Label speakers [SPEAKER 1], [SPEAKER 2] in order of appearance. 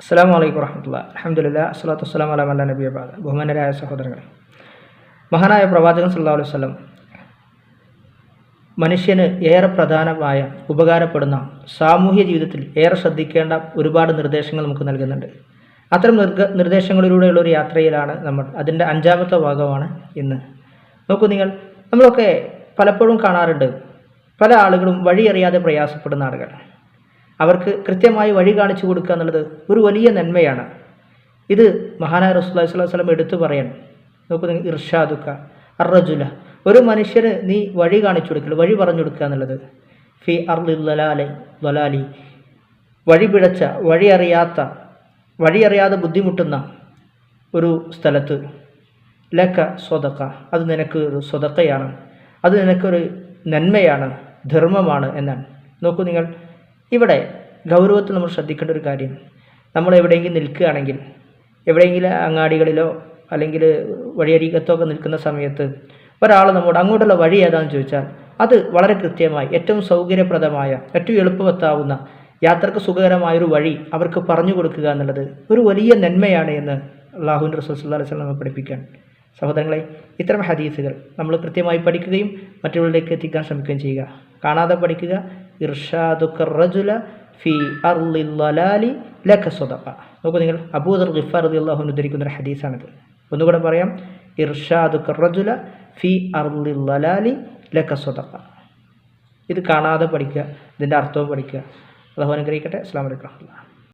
[SPEAKER 1] അസ്സാം വലൈക്കും വരഹമുല്ല അഹമ്മദില്ല അസ്ലാത്തു വസ്സലാം അലാം അല്ല നബി അബാദ് ബഹുമാനരായ സഹോദരങ്ങളെ മഹാനായ പ്രവാചകൻ സല്ലാ അലൈഹി സ്വലം മനുഷ്യന് ഏറെ പ്രധാനമായ ഉപകാരപ്പെടുന്ന സാമൂഹ്യ ജീവിതത്തിൽ ഏറെ ശ്രദ്ധിക്കേണ്ട ഒരുപാട് നിർദ്ദേശങ്ങൾ നമുക്ക് നൽകുന്നുണ്ട്. അത്തരം നിർഗ നിർദ്ദേശങ്ങളിലൂടെയുള്ള ഒരു യാത്രയിലാണ് നമ്മൾ. അതിന്റെ അഞ്ചാമത്തെ ഭാഗമാണ് ഇന്ന്. നോക്കൂ നിങ്ങൾ നമ്മളൊക്കെ പലപ്പോഴും കാണാറുണ്ട് പല ആളുകളും വഴിയറിയാതെ പ്രയാസപ്പെടുന്ന ആളുകൾ. അവർക്ക് കൃത്യമായി വഴി കാണിച്ചു കൊടുക്കുക എന്നുള്ളത് ഒരു വലിയ നന്മയാണ്. ഇത് മഹാനായ റസൂല്ലി സ്വലം എടുത്തു പറയണം. നോക്കൂ ഇർഷാദുക്ക അറജുല ഒരു മനുഷ്യന് നീ വഴി കാണിച്ചു കൊടുക്കുക വഴി പറഞ്ഞു കൊടുക്കുക എന്നുള്ളത്. ഫി അർലില്ലാലെ ലലാലി വഴി പിഴച്ച വഴി അറിയാത്ത വഴി അറിയാതെ ബുദ്ധിമുട്ടുന്ന ഒരു സ്ഥലത്ത്. ലക്ക സ്വതക്ക അത് നിനക്ക് ഒരു സ്വതക്കയാണ് അത് നിനക്കൊരു നന്മയാണ് ധർമ്മമാണ് എന്നാണ്. നോക്കൂ നിങ്ങൾ ഇവിടെ ഗൗരവത്തിൽ നമ്മൾ ശ്രദ്ധിക്കേണ്ട ഒരു കാര്യം നമ്മൾ എവിടെയെങ്കിലും നിൽക്കുകയാണെങ്കിൽ എവിടെയെങ്കിലും അങ്ങാടികളിലോ അല്ലെങ്കിൽ വഴിയരികത്തോ ഒക്കെ നിൽക്കുന്ന സമയത്ത് ഒരാൾ നമ്മോട് അങ്ങോട്ടുള്ള വഴി ഏതാണെന്ന് ചോദിച്ചാൽ അത് വളരെ കൃത്യമായി ഏറ്റവും സൗകര്യപ്രദമായ ഏറ്റവും എളുപ്പമെത്താവുന്ന യാത്രയ്ക്ക് സുഖകരമായൊരു വഴി അവർക്ക് പറഞ്ഞു കൊടുക്കുക എന്നുള്ളത് ഒരു വലിയ നന്മയാണ് എന്ന് അള്ളാഹുൻ റസൂൽ സല്ലാ അലൈഹി സ്വലമെ പഠിപ്പിക്കാൻ. സഹോദരങ്ങളെ ഇത്തരം ഹദീസുകൾ നമ്മൾ കൃത്യമായി പഠിക്കുകയും മറ്റുള്ളവരിലേക്ക് എത്തിക്കാൻ ശ്രമിക്കുകയും ചെയ്യുക. കാണാതെ പഠിക്കുക ഇർഷാദുക്കറജുല ഫി അർലില്ലാലി ലഖ സ്വതക്ക നോക്കൂ നിങ്ങൾ അബൂദർ ഗിഫാർ അലി അള്ളാഹുൻ ഉദ്ധരിക്കുന്ന ഒരു ഹദീസാണിത്. ഒന്നുകൂടെ പറയാം ഇർഷാദുക്കറജുല ഫി അർലില്ലാലി ലഖ സ്വതക്ക ഇത് കാണാതെ പഠിക്കുക ഇതിന്റെ അർത്ഥവും പഠിക്കുക. അള്ളാഹു അനുഗ്രഹിക്കട്ടെ. അസ്സാം വലൈക്കും